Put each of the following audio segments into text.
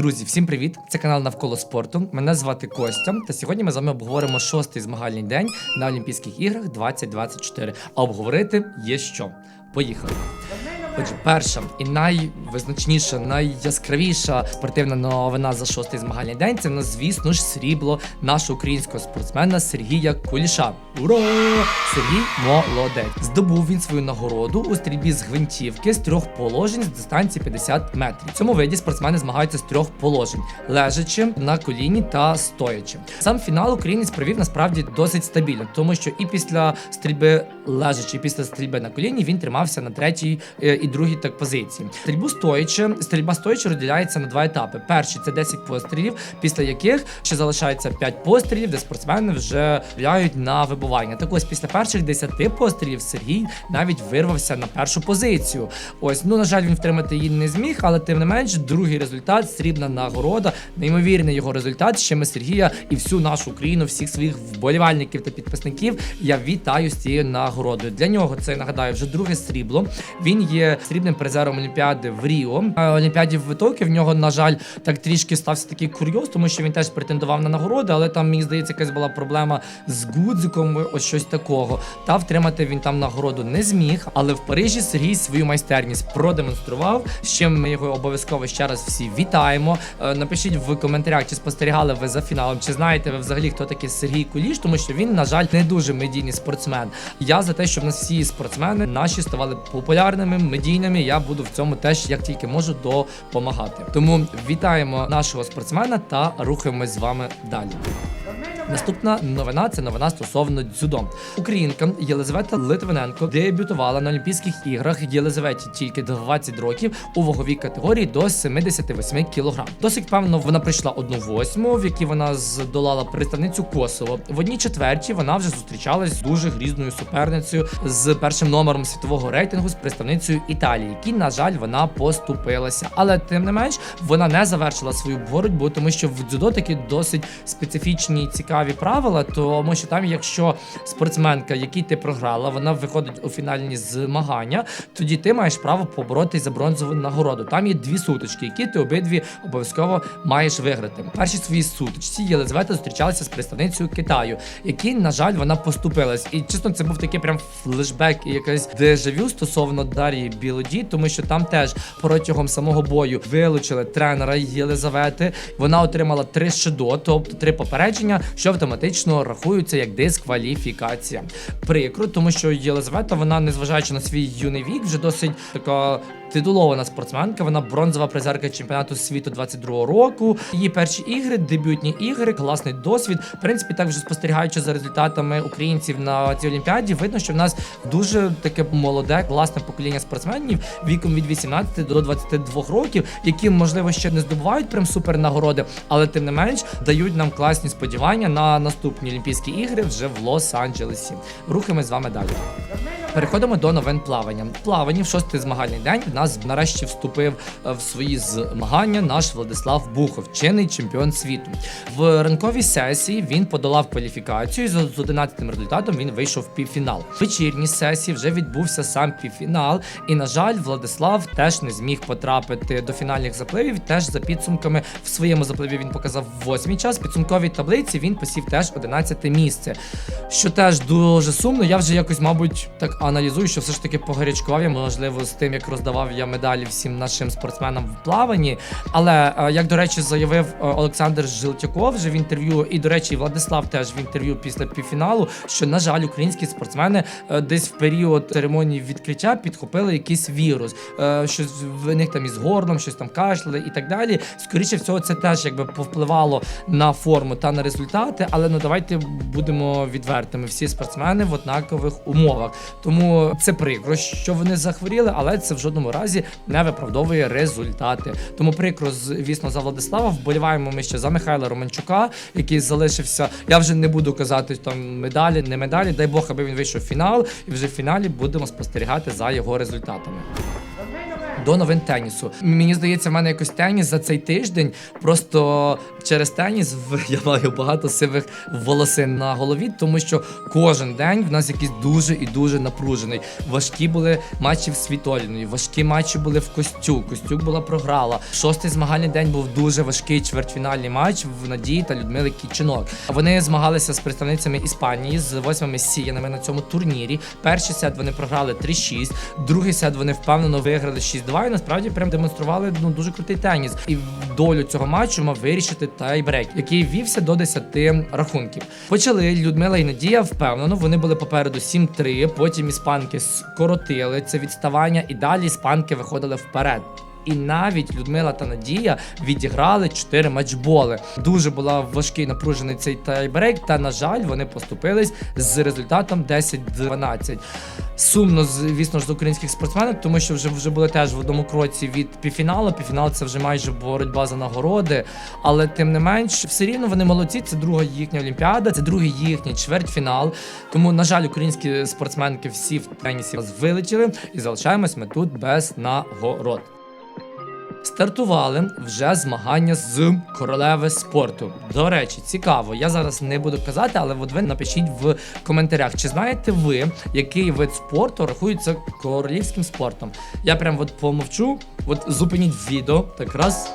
Друзі, всім привіт! Це канал Навколо спорту. Мене звати Костя. Та сьогодні ми з вами обговоримо шостий змагальний день на Олімпійських іграх 2024. А обговорити є що. Поїхали. Отже, перша і найвизначніша, найяскравіша спортивна новина за шостий змагальний день це ну, звісно ж срібло нашого українського спортсмена Сергія Куліша. Ура! Сергій молодець. Здобув він свою нагороду у стрільбі з гвинтівки з трьох положень з дистанції 50 метрів. В цьому виді спортсмени змагаються з трьох положень: лежачи на коліні та стоячи. Сам фінал українець провів насправді досить стабільно, тому що і після стрільби лежачи, і після стрільби на коліні він тримався на третій е, і другій так позиції. Стрільбу стоячи, стрільба стоячи розділяється на два етапи. Перший це 10 пострілів, після яких ще залишається 5 пострілів, де спортсмени вже стріляють на вибування. Так ось після перших 10 пострілів Сергій навіть вирвався на першу позицію. Ось ну на жаль, він втримати її не зміг, але тим не менш, другий результат срібна нагорода. Неймовірний його результат. Ще ми Сергія і всю нашу Україну, всіх своїх вболівальників та підписників. Я вітаю з цією нагородою. Для нього це нагадаю вже друге срібло. Він є срібним призером Олімпіади в Ріо. А Олімпіаді в Витокі. В нього, на жаль, так трішки стався такий курйоз, тому що він теж претендував на нагороди, але там мені здається, якась була проблема з гудзиком, ось щось такого. Та втримати він там нагороду не зміг. Але в Парижі Сергій свою майстерність продемонстрував. З чим ми його обов'язково ще раз всі вітаємо. Е, Напишіть в коментарях, чи спостерігали ви за фіналом, чи знаєте ви взагалі, хто такий Сергій Куліш, тому що він, на жаль, не дуже медійний спортсмен. Я за те, щоб нас всі спортсмени наші ставали популярними, медійними. Я буду в цьому теж як тільки можу допомагати. Тому вітаємо нашого спортсмена та рухаємось з вами далі. Наступна новина це новина стосовно дзюдо. Українка Єлизавета Литвиненко дебютувала на Олімпійських іграх Єлизаветі тільки 20 років у ваговій категорії до 78 кг. Досить певно вона прийшла одну восьму, в якій вона здолала представницю Косово. В одній четвертій вона вже зустрічалась з дуже грізною суперницею з першим номером світового рейтингу з представницею Італії, якій, на жаль, вона поступилася. Але тим не менш вона не завершила свою боротьбу, тому що в дзюдо такі досить специфічні і цікаві правила. Тому що там, якщо спортсменка, якій ти програла, вона виходить у фінальні змагання, тоді ти маєш право поборотись за бронзову нагороду. Там є дві сутички, які ти обидві обов'язково маєш виграти. В першій своїй сутичці Єлизавета зустрічалася з представницею Китаю, якій, на жаль, вона поступилась. І чесно, це був такий прям флешбек і якась дежавю стосовно Дар'ї Білоді, тому що там теж протягом самого бою вилучили тренера Єлизавети. Вона отримала три шидо, тобто три попередження, що автоматично рахуються як дискваліфікація. Прикро, тому що Єлизавета, вона, незважаючи на свій юний вік, вже досить така. Титулована спортсменка, вона бронзова призерка чемпіонату світу 22-го року. Її перші ігри, дебютні ігри, класний досвід. В принципі, так вже спостерігаючи за результатами українців на цій олімпіаді, видно, що в нас дуже таке молоде, класне покоління спортсменів віком від 18 до 22 років, які можливо ще не здобувають прям супер нагороди, але тим не менш дають нам класні сподівання на наступні Олімпійські ігри вже в Лос-Анджелесі. Рухаємось з вами далі. Переходимо до новин плавання. В плаванні в шостий змагальний день в нас нарешті вступив е, в свої змагання наш Владислав Бухов, чинний чемпіон світу. В ранковій сесії він подолав кваліфікацію. і з з 11 результатом він вийшов в півфінал. В вечірній сесії вже відбувся сам півфінал, і на жаль, Владислав теж не зміг потрапити до фінальних запливів. Теж за підсумками в своєму запливі він показав восьмий час. Підсумковій таблиці він посів теж 11 місце. Що теж дуже сумно. Я вже якось, мабуть, так аналізую, що все ж таки погарячкував я, можливо, з тим, як роздавав я медалі всім нашим спортсменам в плаванні. Але е, як до речі, заявив е, Олександр Жилтяков вже в інтерв'ю, і до речі, Владислав теж в інтерв'ю після півфіналу, що на жаль, українські спортсмени е, десь в період церемонії відкриття підхопили якийсь вірус, щось в них там із горлом, щось там кашляли і так далі. Скоріше всього, це теж якби повпливало на форму та на результати. Але ну давайте будемо відвертими. Всі спортсмени в однакових умовах. Тому це прикро, що вони захворіли, але це в жодному разі не виправдовує результати. Тому прикро, звісно, за Владислава. Вболіваємо ми ще за Михайла Романчука, який залишився. Я вже не буду казати там медалі, не медалі. Дай Бог, аби він вийшов в фінал, і вже в фіналі будемо спостерігати за його результатами. До новин тенісу. Мені здається, в мене якось теніс за цей тиждень. Просто через теніс я маю багато сивих волосин на голові, тому що кожен день в нас якийсь дуже і дуже напружений. Важкі були матчі в Світоліної, важкі матчі були в Костюк. Костюк була програла. Шостий змагальний день був дуже важкий чвертьфінальний матч в Надії та Людмили Кічинок. Вони змагалися з представницями Іспанії з восьмими сіянами на цьому турнірі. Перший сет вони програли 3-6, другий сет вони впевнено виграли 6-2 і насправді прям демонстрували ну дуже крутий теніс. І долю цього матчу мав вирішити тайбрейк, який вівся до 10 рахунків. Почали Людмила і Надія впевнено. Вони були попереду 7-3, Потім іспанки скоротили це відставання, і далі іспанки виходили вперед. І навіть Людмила та Надія відіграли 4 матчболи. Дуже була важкий напружений цей тайбрейк. Та на жаль, вони поступились з результатом 10-12. Сумно, звісно ж, з українських спортсменів, тому що вже вже були теж в одному кроці від півфіналу. Півфінал це вже майже боротьба за нагороди. Але тим не менш, все рівно вони молодці. Це друга їхня олімпіада, це другий їхній чвертьфінал. Тому, на жаль, українські спортсменки всі в тенісі вилетіли і залишаємось ми тут без нагород. Стартували вже змагання з королеви спорту. До речі, цікаво. Я зараз не буду казати, але от ви напишіть в коментарях, чи знаєте ви, який вид спорту рахується королівським спортом? Я прям от помовчу, от зупиніть відео, так раз.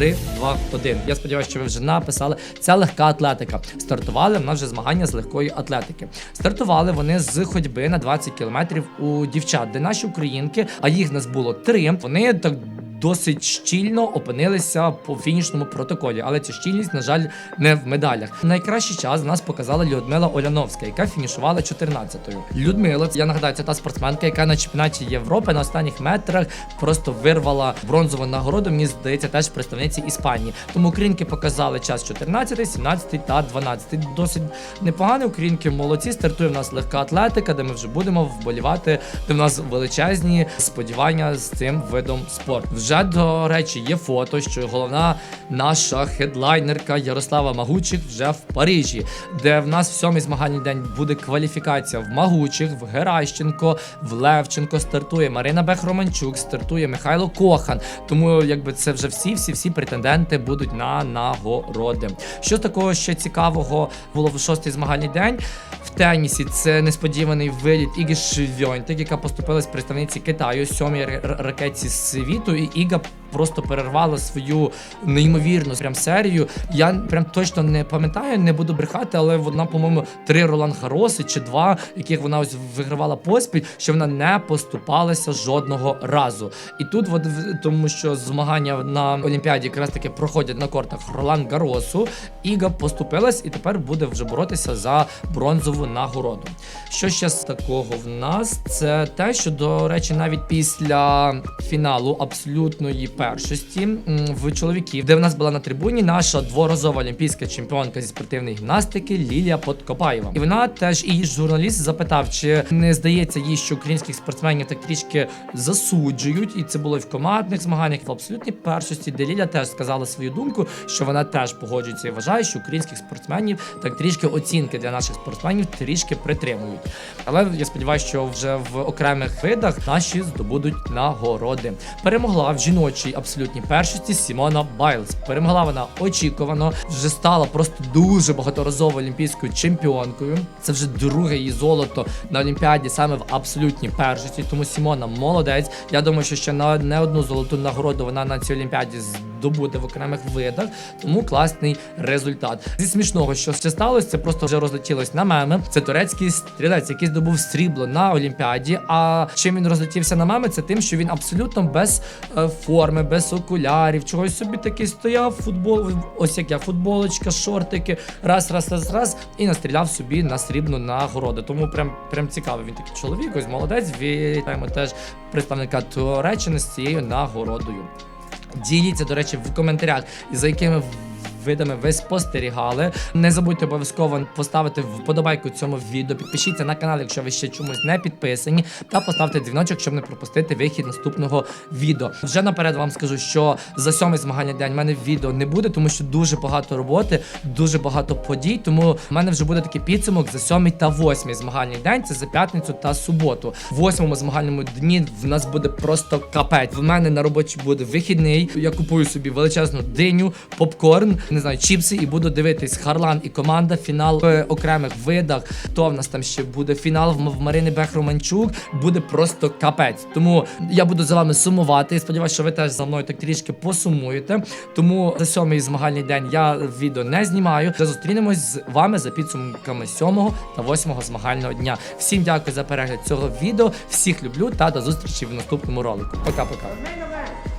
3, 2, 1. Я сподіваюся, що ви вже написали. Це легка атлетика. Стартували в нас вже змагання з легкої атлетики. Стартували вони з ходьби на 20 кілометрів у дівчат, де наші українки, а їх нас було три. Вони так. Досить щільно опинилися по фінішному протоколі, але ця щільність, на жаль, не в медалях. Найкращий час нас показала Людмила Оляновська, яка фінішувала 14-ю. Людмила, я нагадаю, це та спортсменка, яка на чемпіонаті Європи на останніх метрах просто вирвала бронзову нагороду. Мені здається, теж представниці Іспанії. Тому українки показали час 14, 17 та 12. Досить непогані. Українки молодці. Стартує в нас легка атлетика, де ми вже будемо вболівати. Де в нас величезні сподівання з цим видом спорту. Вже до речі, є фото, що головна наша хедлайнерка Ярослава Магучих вже в Парижі, де в нас в сьомий змагальний день буде кваліфікація в Магучих, в Геращенко, в Левченко стартує Марина Бех-Романчук, стартує Михайло Кохан. Тому якби це вже всі, всі, всі претенденти будуть на нагороди. Що такого ще цікавого було в шостий змагальний день? В тенісі це несподіваний виліт Іги Швьонтик, яка поступила з представниці Китаю, сьомій ракетці світу, і Іга просто перервала свою неймовірну прям серію. Я прям точно не пам'ятаю, не буду брехати, але вона, по-моєму, три Ролан Гароси чи два, яких вона ось вигравала поспіль, що вона не поступалася жодного разу. І тут, от, тому що змагання на Олімпіаді якраз таки проходять на кортах Ролан Гаросу, Іга поступилась і тепер буде вже боротися за бронзову нагороду. Що ще з такого в нас? Це те, що, до речі, навіть після фіналу абсолютної першості в чоловіків, де в нас була на трибуні наша дворазова олімпійська чемпіонка зі спортивної гімнастики Лілія Подкопаєва. І вона теж і журналіст запитав, чи не здається їй, що українських спортсменів так трішки засуджують, і це було і в командних змаганнях, і в абсолютній першості, де Ліля теж сказала свою думку, що вона теж погоджується і вважає, що українських спортсменів так трішки оцінки для наших спортсменів трішки притримують. Але я сподіваюся, що вже в окремих видах наші здобудуть нагороди. Перемогла в жіночій абсолютній першості Сімона Байлз. Перемогла вона очікувано, вже стала просто дуже багаторазовою олімпійською чемпіонкою. Це вже друге її золото на Олімпіаді саме в абсолютній першості. Тому Сімона молодець. Я думаю, що ще на не одну золоту нагороду вона на цій олімпіаді здобуде в окремих видах. Тому класний результат. Зі смішного, що ще сталося, це просто вже розлетілось на меми. Це турецький стрілець, який здобув срібло на Олімпіаді. А чим він розлетівся на меми, це тим, що він абсолютно без е, форми, без окулярів, чогось собі такий стояв, футбол, ось як я, футболочка, шортики, раз, раз, раз, раз, і настріляв собі на срібну нагороду. Тому прям прям цікавий він такий чоловік, ось молодець. Вітаємо теж представника Туреччини з цією нагородою. Діліться, до речі, в коментарях, за якими видами ви спостерігали. Не забудьте обов'язково поставити вподобайку цьому відео. Підпишіться на канал, якщо ви ще чомусь не підписані, та поставте дзвіночок, щоб не пропустити вихід наступного відео. Вже наперед вам скажу, що за сьомий змагальний день в мене відео не буде, тому що дуже багато роботи, дуже багато подій. Тому в мене вже буде такий підсумок за сьомий та восьмий змагальний день. Це за п'ятницю та суботу. В восьмому змагальному дні в нас буде просто капець. В мене на роботі буде вихідний. Я купую собі величезну диню, попкорн, не знаю, чіпси, і буду дивитись Харлан і команда. Фінал в окремих видах. То в нас там ще буде фінал в Марини Бех Романчук. Буде просто капець. Тому я буду за вами сумувати. І сподіваюся, що ви теж за мною так трішки посумуєте. Тому за сьомий змагальний день я відео не знімаю. Вже зустрінемось з вами за підсумками сьомого та восьмого змагального дня. Всім дякую за перегляд цього відео. Всіх люблю та до зустрічі в наступному ролику. Пока-пока.